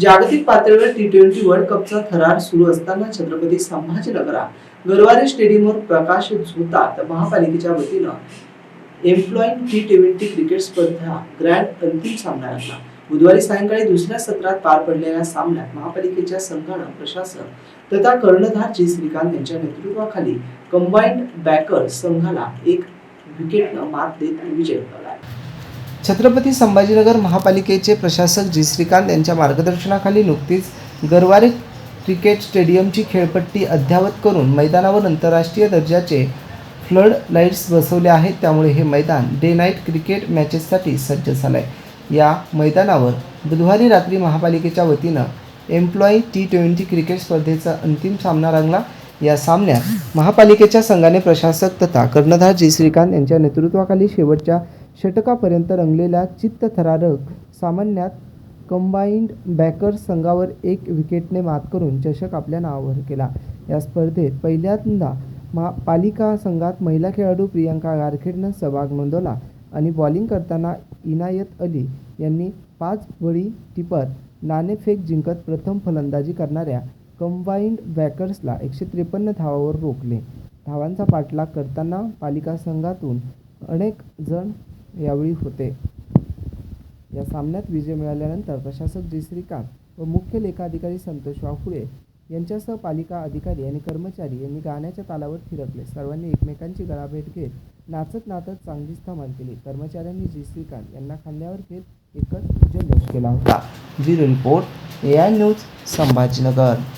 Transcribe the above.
जागतिक पातळीवर T twenty world कपचा थरार सुरू असताना छत्रपती संभाजीनगरा गरवारे स्टेडियमवर प्रकाश झोतात महापालिकेच्या वतीनं एम्प्लॉईंग टी ट्वेंटी क्रिकेट स्पर्धा ग्रँड अंतिम सामना रंगला. बुधवारी सायंकाळी दुसऱ्या सत्रात पार पडलेल्या सामन्यात महापालिकेच्या संघानं प्रशासन तथा कर्णधार जी श्रीकांत यांच्या नेतृत्वाखाली कंबाईंड बॅकर संघाला एक विकेटनं मात देत विजय मिळवला. छत्रपती संभाजीनगर महापालिकेचे प्रशासक जी. श्रीकांत यांच्या मार्गदर्शनाखाली नुकतीच गरवारे क्रिकेट स्टेडियमची खेळपट्टी अद्ययावत करून मैदानावर आंतरराष्ट्रीय दर्जाचे फ्लड लाईट्स बसवले आहेत. त्यामुळे हे मैदान डे नाईट क्रिकेट मॅचेससाठी सज्ज झालं आहे या मैदानावर बुधवारी रात्री महापालिकेच्या वतीनं एम्प्लॉई टी ट्वेंटी क्रिकेट स्पर्धेचा अंतिम सामना रंगला. या सामन्यात महापालिकेच्या संघाने प्रशासक तथा कर्णधार जी. श्रीकांत यांच्या नेतृत्वाखाली शेवटच्या षटकापर्यंत रंगलेल्या चित्तथरारक सामन्यात कंबाईंड बॅकर्स संघावर एक विकेटने मात करून चषक आपल्या नावावर केला. या स्पर्धेत पहिल्यांदा महा पालिका संघात महिला खेळाडू प्रियांका गारखेडनं सहभाग नोंदवला आणि बॉलिंग करताना इनायत अली यांनी पाच बळी टिपत नाणेफेक जिंकत प्रथम फलंदाजी करणाऱ्या कंबाईंड बॅकर्सला एकशे त्रेपन्न धावावर रोखले. धावांचा पाठलाग करताना पालिका संघातून अनेक जण यावेळी होते. या सामन्यात विजय मिळाल्यानंतर प्रशासक जी. श्रीकांत व मुख्य लेखाधिकारी संतोष वाफुळे यांच्यासह पालिका अधिकारी आणि कर्मचारी यांनी गाण्याच्या तालावर थिरकले. सर्वांनी एकमेकांची गळाभेट घेत नाचत नाचत चांगलीच धमाल केली. कर्मचाऱ्यांनी जी. श्रीकांत यांना खांद्यावर घेत एकच जल्लोष केला होता. Bureau report A I news Sambhajinagar.